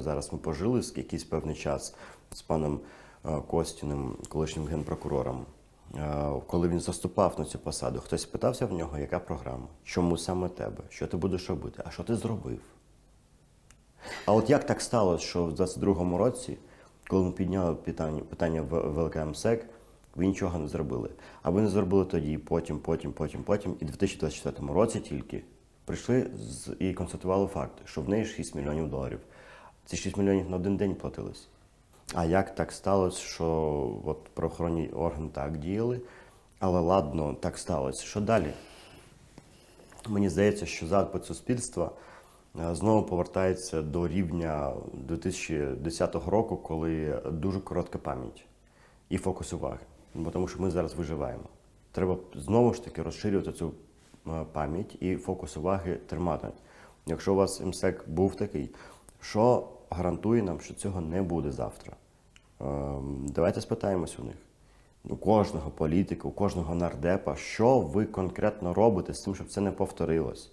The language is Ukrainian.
зараз ми пожили якийсь певний час з паном е, Костіним, колишнім генпрокурором. Е, Коли він заступав на цю посаду, хтось питався в нього, яка програма, чому саме тебе, що ти будеш робити, а що ти зробив? А от як так сталося, що в 22-му році, коли ми підняли питання, питання в МСЕК, ви нічого не зробили. А ви не зробили тоді, потім, потім, потім, потім. І в 2024 році тільки прийшли і констатували факт, що в неї 6 мільйонів доларів. Ці 6 мільйонів на один день платились. А як так сталося, що от правоохоронні органи так діяли, але ладно, так сталося. Що далі? Мені здається, що запит суспільства е, знову повертається до рівня 2010 року, коли дуже коротка пам'ять і фокус уваги. Бо тому що ми зараз виживаємо. Треба знову ж таки розширювати цю е, пам'ять і фокус уваги тримати. Якщо у вас МСЕК був такий, що гарантує нам, що цього не буде завтра? Ем, Давайте спитаємось у них у кожного політика, у кожного нардепа, що ви конкретно робите з тим, щоб це не повторилось.